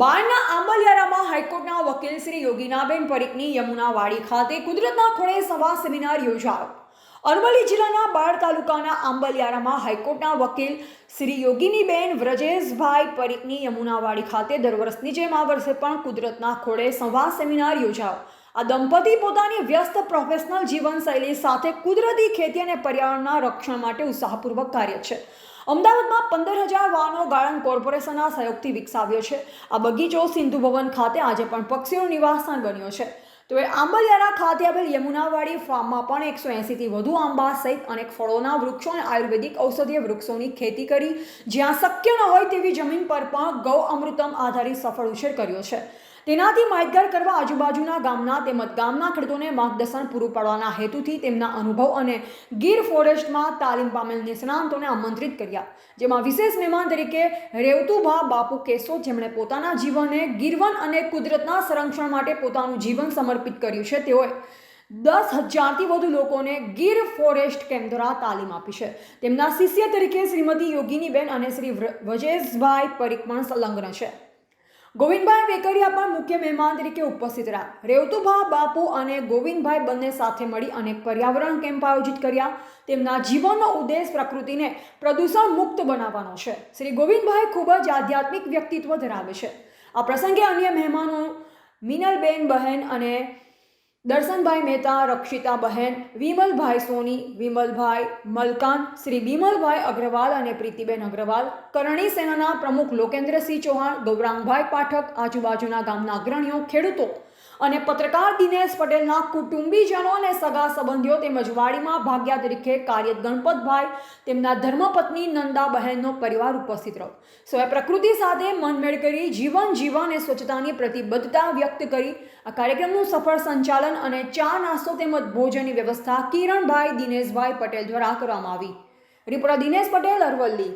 બાળના આંબલિયારામાં હાઈકોર્ટના વકીલ શ્રી યોગીનાબેન પરીખની યમુનાવાડી ખાતે કુદરતના ખોળે સભા સેમિનાર યોજાયો. અરવલ્લી જિલ્લાના બાળ તાલુકાના આંબલિયારામાં હાઈકોર્ટના વકીલ શ્રી યોગીનીબેન વ્રજેશભાઈ પરીખની યમુનાવાડી ખાતે દર વર્ષની જેમ આ વર્ષે પણ કુદરતના ખોળે સંવાદ સેમિનાર યોજાયો. આ દંપતી પોતાની વ્યસ્ત પ્રોફેશનલ જીવનશૈલી સાથે કુદરતી ખેતી અને પર્યાવરણના રક્ષણ માટે ઉત્સાહપૂર્વક કાર્ય છે. અમદાવાદમાં પંદર હજાર વાહનો ગાર્ડન કોર્પોરેશનના સહયોગથી વિકસાવ્યો છે. આ બગીચો સિંધુ ભવન ખાતે આજે પણ પક્ષીઓનું નિવાસસ્થાન બન્યો છે. તો એ આંબલિયારા ખાતે આવેલ યમુનાવાડી ફાર્મમાં પણ એકસો એંસીથી વધુ આંબા સહિત અનેક ફળોના વૃક્ષો અને આયુર્વેદિક ઔષધીય વૃક્ષોની ખેતી કરી. જ્યાં શક્ય ન હોય તેવી જમીન પર પણ ગૌ અમૃતમ આધારિત સફળ ઉછેર કર્યો છે. તેનાથી માહિતગાર કરવા આજુબાજુના ગામના તેમજ ગામના ખેડૂતોને માર્ગદર્શન પૂરું પાડવાના હેતુથી તેમના અનુભવ અને ગીર ફોરેસ્ટમાં તાલીમ પામેલ નિષ્ણાંતોને આમંત્રિત કર્યા, જેમાં વિશેષ મહેમાન તરીકે રેવતુભા બાપુ કેસો જેમણે પોતાના જીવનને ગીરવન અને કુદરતના સંરક્ષણ માટે પોતાનું જીવન સમર્પિત કર્યું છે, તેઓએ દસ હજારથી વધુ લોકોને ગીર ફોરેસ્ટ કેમ્પ દ્વારા તાલીમ આપી છે. તેમના શિષ્ય તરીકે શ્રીમતી યોગીનીબેન અને શ્રી વજેશભાઈ પરીખ પણ સંલગ્ન છે. ગોવિંદભાઈ વેકરિયા પણ મુખ્ય મહેમાન તરીકે ઉપસ્થિત રહ્યા. રેવતુભા, બાપુ અને ગોવિંદભાઈ બંને સાથે મળી અનેક પર્યાવરણ કેમ્પ આયોજિત કર્યા. તેમના જીવનનો ઉદ્દેશ પ્રકૃતિને પ્રદૂષણ મુક્ત બનાવવાનો છે. શ્રી ગોવિંદભાઈ ખૂબ જ આધ્યાત્મિક વ્યક્તિત્વ ધરાવે છે. આ પ્રસંગે અન્ય મહેમાનો મિનલબેન બહેન અને દર્શનભાઈ મહેતા, રક્ષિતા બહેન, વિમલભાઈ સોની, વિમલભાઈ મલકાન, શ્રી બિમલભાઈ અગ્રવાલ અને પ્રીતિબેન અગ્રવાલ, કરણી સેનાના પ્રમુખ લોકેન્દ્રસિંહ ચૌહાણ, ગૌરાંગભાઈ પાઠક, આજુબાજુના ગામના અગ્રણીઓ, ખેડૂતો અને પત્રકાર દિનેશ પટેલના કુટુંબીજનો અને સગા સંબંધીઓ તેમજ વાડીમાં ભાગ્યા તરીકે કાર્યરત ગણપતભાઈ, તેમના ધર્મપત્ની નંદા બહેનનો પરિવાર ઉપસ્થિત રહ્યો. સૌએ પ્રકૃતિ સાથે મનમેળ કરી જીવન જીવન અને સ્વચ્છતાની પ્રતિબદ્ધતા વ્યક્ત કરી. આ કાર્યક્રમનું સફળ સંચાલન અને ચા નાસ્તો તેમજ ભોજનની વ્યવસ્થા કિરણભાઈ દિનેશભાઈ પટેલ દ્વારા કરવામાં આવી. રિપોર્ટર દિનેશ પટેલ, અરવલ્લી.